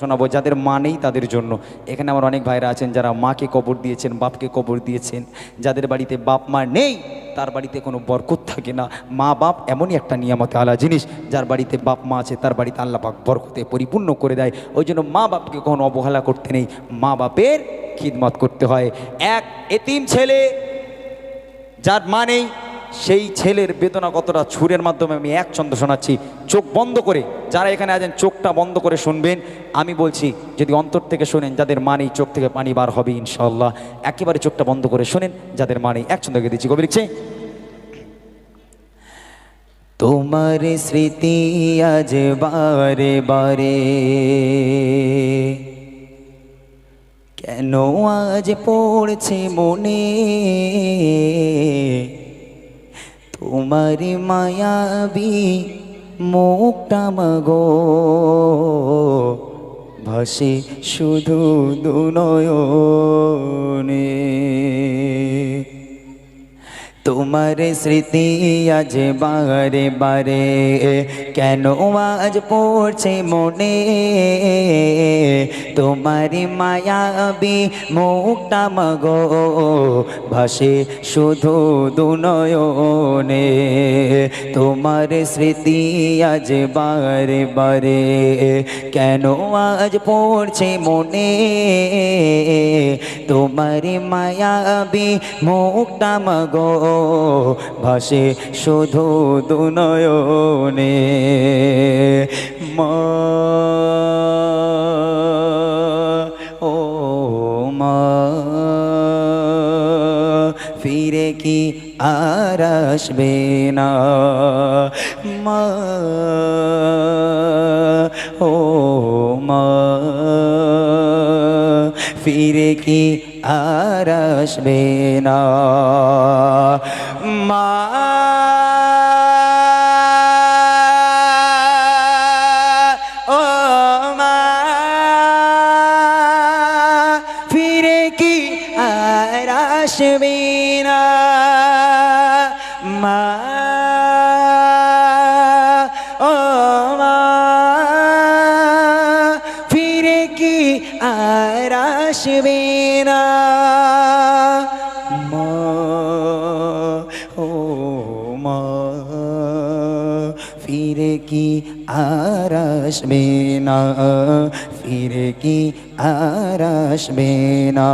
শোনাবো, যাদের মা নেই তাদের জন্য। এখানে আমার অনেক ভাইরা আছেন যারা মাকে কবর দিয়েছেন, বাপকে কবর দিয়েছেন। যাদের বাড়িতে বাপ, মা নেই, তার বাড়িতে কোনো বরকত থাকে না। মা, বাপ এমনই একটা নিয়ামতে আলা জিনিস, যার বাড়িতে বাপ, মা আছে, তার বাড়িতে আল্লাহ পাক বরকতে পরিপূর্ণ করে দেয়। ওই জন্য মা, বাপকে কখনো অবহেলা করতে নেই। মা, বাপের খিদমত করতে হয়। এক এতিম ছেলে, যার মা নেই সেই ছেলের বেদনা কতটা ছুরের মাধ্যমে আমি এক ছন্দ শোনাচ্ছি। চোখ বন্ধ করে, যারা এখানে আছেন, চোখটা বন্ধ করে শুনবেন। আমি বলছি, যদি অন্তর থেকে শোনেন, যাদের মা নেই, চোখ থেকে পানি বার হবে ইনশাল্লাহ একেবারে চোখটা বন্ধ করে শোনেন, যাদের মা নেই, এক ছন্দ দিচ্ছি। কবি লিখছে তোমার স্মৃতি আজ বারে বারে। কেন আজ পড়ছে মনে? তোমার মায়াবি মুখটা মগো। ভাসে শুধু দুনয়নে। তোমার স্মৃতি আজ বারে বারে, কেন আজ পড়ছে মনে? তোমার মায়াবি মুখটা মগো, ভাসে শুধু দুনয়নে। তোমার স্মৃতি আজ বারে বারে। কেন আজ পড়ছে মনে? তোমার মায়াবি মুখটা মগো। ভাসে শুধু দুনয়নে। মা আর আসবে না। মা ও মা ফিরে কি আর আসবে না? আর আসবে না মা ও মা ফিরে কি আর আসবে না ফিরে কি আর আসবে না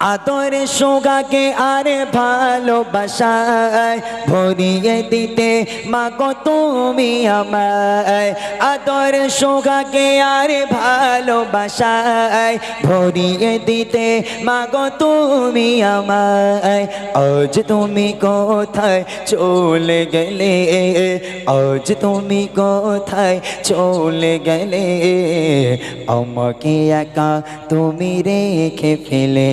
আদর সোগাকে আরে ভালোবাসায় ভরিয়ে দিতে মাগো তুমি আমায়। আদর সোগাকে আরে ভালোবাসায় ভরিয়ে দিতে মাগো তুমি আমায়। আজ তুমি কোথায় চলে গেলে? আজ তুমি কোথায় চলে গেলে? আমাকে একা তুমি রেখে ফেলে।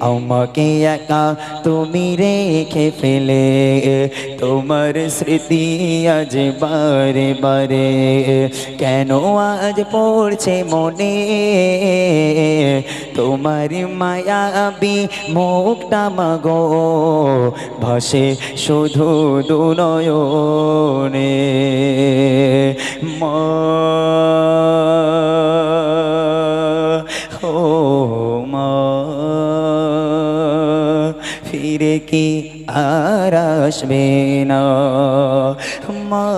আমাকে একা তুমি রেখে ফেলে তোমার স্মৃতি আজ বারে বারে কেন আজ পড়ছে মনে তোমার মায়াবী মুখটা মাগো, ভাসে শুধু দুনয়নে। মা কি আর আসবে না মা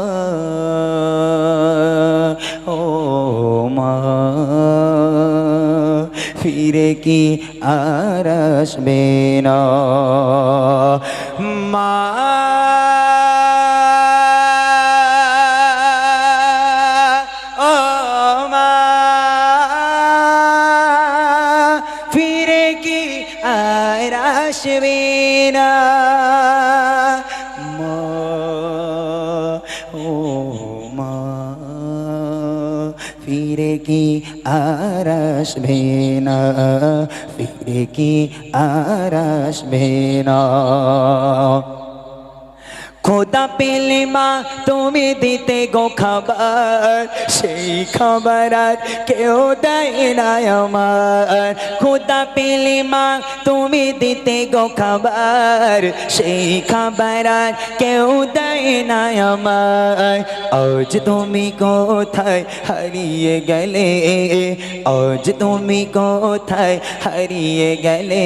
ও মা ফিরে কি আর আসবে না মা ফিরে কি আর আসবে না? ফিরে কি আর আসবে না? খোদা পেলে মা, তুমি দিতে গো খাবার। সেই খাবার আর কেউ দেয় না আমার। খোদা পেলে মা, তুমি দিতে গো খাবার। সেই খাবার আর কেউ দেয় না আমার। আজ তুমি কোথায় হারিয়ে গেলে? আজ তুমি কোথায় হারিয়ে গেলে?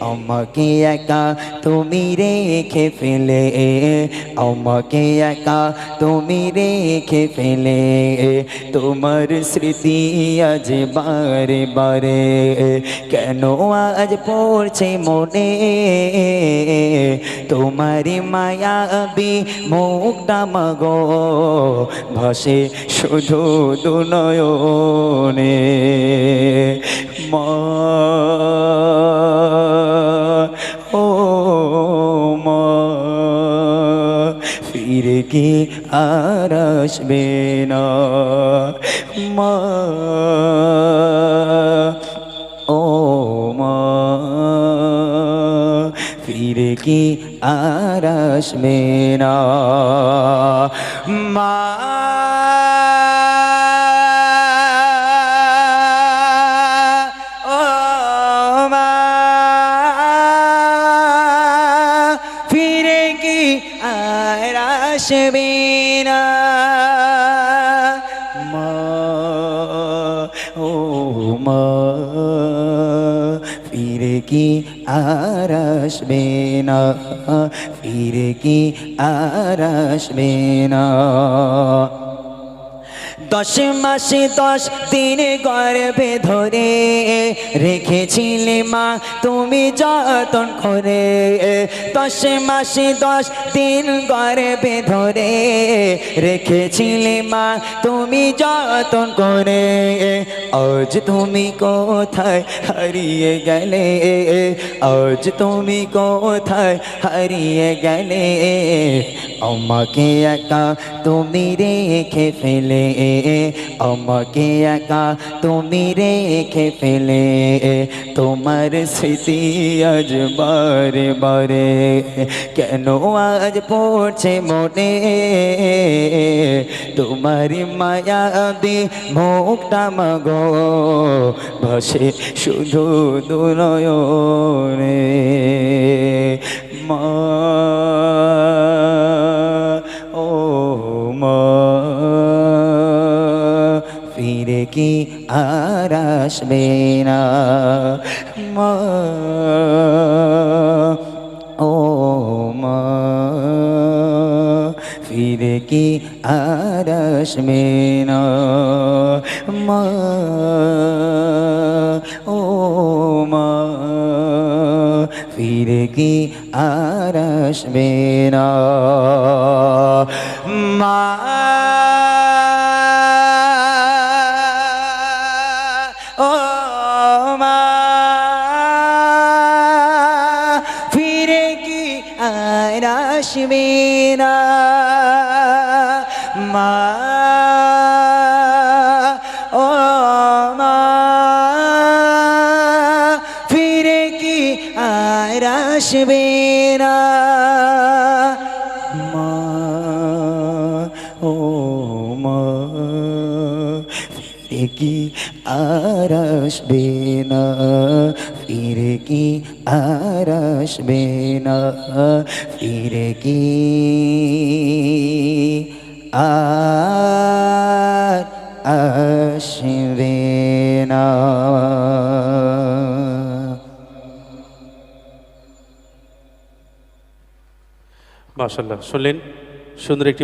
আমাকে একা তুমি রেখে ফেলে, আমাকে একা তুমি রেখে ফেলে, তোমার স্মৃতি আজ বারে বারে, কেন আজ পড়ছে মনে? তোমারি মায়াবি মুখটা মাগো, ভাসে শুধু দুনয়নে। মা কি আর আসবে না? ও মা ফিরে কি আর আসবে না? মা আর আসবে না মা ও মা কি আর আসবে না ফিরে কি আর আসবে না দশ মাসে দশ দিন গর্ভে ধরে রেখেছিলে মা, তুমি যতন করে দশ মাসে দশ দিন গর্ভে ধরে রেখেছিলে মা, তুমি যতন করে আজ তুমি কোথায় হারিয়ে গেলে? আজ তুমি কোথায় হারিয়ে গেলে? আমাকে একা তুমি রেখে ফেলে। আমাকে একা তুমি রেখে ফেলে, তোমার স্মৃতি আজ বারে বারে, কেন আজ পড়ছে মনে? তোমার মায়া দি মুখটা মাগো, ভাসে শুধু দুনয়নে মা আসবে না মা, ও মা, ফিরে কি আর আসবে না মা, ও মা, ফিরে কি আর আসবে না আর আসবে না মা, ও মা, ফিরে কি আর আসবে না মা, ও মা, ফিরে কি আর আসবে না ফিরে কি আর আসবে না? ফিরে কি আসবে না? মাশাল্লাহ শুনলেন? সুন্দর একটি